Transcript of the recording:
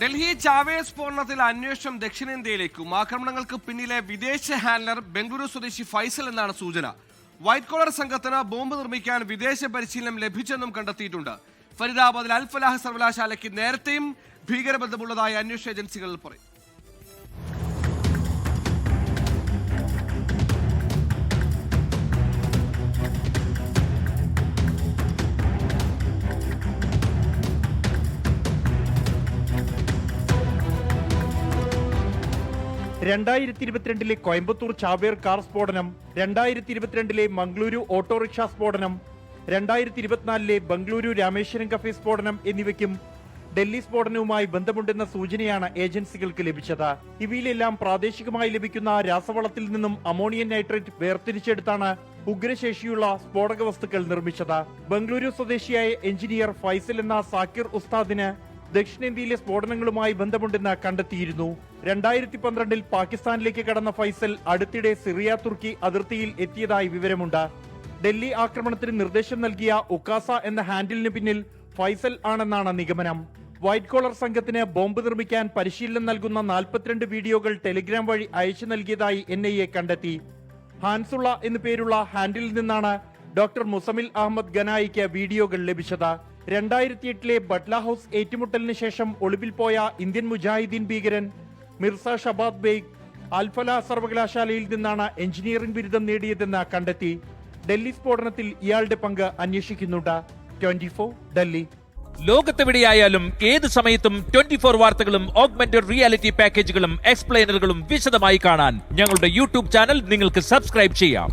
Delhi Chavez സ്ഫോടനത്തിൽ അന്വേഷണം ദക്ഷിണേന്ത്യയിലേക്കും. ആക്രമണങ്ങൾക്ക് പിന്നിലെ വിദേശ ഹാൻഡലർ ബംഗളൂരു സ്വദേശി ഫൈസൽ എന്നാണ് സൂചന. വൈറ്റ് കോളർ സംഘത്തിന് ബോംബ് നിർമ്മിക്കാൻ വിദേശ പരിശീലനം ലഭിച്ചെന്നും കണ്ടെത്തിയിട്ടുണ്ട്. ഫരീദാബാദിൽ അൽഫലാഹ് സർവകലാശാലയ്ക്ക് നേരത്തെയും ഭീകരബന്ധമുള്ളതായി അന്വേഷണ ഏജൻസികൾ പറയും. രണ്ടായിരത്തി ഇരുപത്തിരണ്ടിലെ കോയമ്പത്തൂർ ചാവേർ കാർ സ്ഫോടനം രണ്ടായിരത്തി ഇരുപത്തിരണ്ടിലെ മംഗളൂരു ഓട്ടോറിക്ഷ സ്ഫോടനം രണ്ടായിരത്തി ഇരുപത്തിനാലിലെ ബംഗളൂരു രാമേശ്വരം കഫേ സ്ഫോടനം എന്നിവയ്ക്കും ഡൽഹി സ്ഫോടനവുമായി ബന്ധമുണ്ടെന്ന സൂചനയാണ് ഏജൻസികൾക്ക് ലഭിച്ചത്. ഇവയിലെല്ലാം പ്രാദേശികമായി ലഭിക്കുന്ന രാസവളത്തിൽ നിന്നും അമോണിയൻ നൈട്രേറ്റ് വേർതിരിച്ചെടുത്താണ് ഉഗ്രശേഷിയുള്ള സ്ഫോടക വസ്തുക്കൾ നിർമ്മിച്ചത്. ബംഗളൂരു സ്വദേശിയായ എഞ്ചിനീയർ ഫൈസൽ എന്ന സാക്കിർ ഉസ്താദിന് ദക്ഷിണേന്ത്യയിലെ സ്ഫോടനങ്ങളുമായി ബന്ധമുണ്ടെന്ന് കണ്ടെത്തിയിരുന്നു. രണ്ടായിരത്തി പന്ത്രണ്ടിൽ പാകിസ്ഥാനിലേക്ക് കടന്ന ഫൈസൽ അടുത്തിടെ സിറിയ തുർക്കി അതിർത്തിയിൽ എത്തിയതായി വിവരമുണ്ട്. ഡൽഹി ആക്രമണത്തിന് നിർദ്ദേശം നൽകിയ ഉക്കാസ എന്ന ഹാൻഡിലിന് പിന്നിൽ ഫൈസൽ ആണെന്നാണ് നിഗമനം. വൈറ്റ് കോളർ സംഘത്തിന് ബോംബ് നിർമ്മിക്കാൻ പരിശീലനം നൽകുന്ന നാൽപ്പത്തിരണ്ട് വീഡിയോകൾ ടെലിഗ്രാം വഴി അയച്ചു നൽകിയതായി എൻ ഐ എ കണ്ടെത്തി. ഹാൻസുള്ള എന്നു പേരുള്ള ഹാൻഡിലിൽ നിന്നാണ് ഡോക്ടർ മുസമിൽ അഹമ്മദ് ഗനായിക്ക് വീഡിയോകൾ ലഭിച്ചത്. രണ്ടായിരത്തി എട്ടിലെ ബട്ട്ല ഹൌസ് ഏറ്റുമുട്ടലിന് ശേഷം ഒളിവിൽ പോയ ഇന്ത്യൻ മുജാഹിദീൻ ഭീകരൻ മിർസ ഷബാദ് ബെയ്ഗ് അൽഫല സർവകലാശാലയിൽ നിന്നാണ് എഞ്ചിനീയറിംഗ് ബിരുദം നേടിയതെന്ന് കണ്ടെത്തി ഡൽഹി സ്ഫോടനത്തിൽ ഇയാളുടെ പങ്ക് അന്വേഷിക്കുന്നുണ്ട്. ട്വന്റി ഡൽഹി. ലോകത്തെവിടെയായാലും ഏത് സമയത്തും ട്വന്റി ഫോർ വാർത്തകളും ഓഗ്മെന്റഡ് റിയാലിറ്റി പാക്കേജുകളും എക്സ്പ്ലെയിനറുകളും വിശദമായി കാണാൻ ഞങ്ങളുടെ യൂട്യൂബ് ചാനൽ നിങ്ങൾക്ക് സബ്സ്ക്രൈബ് ചെയ്യാം.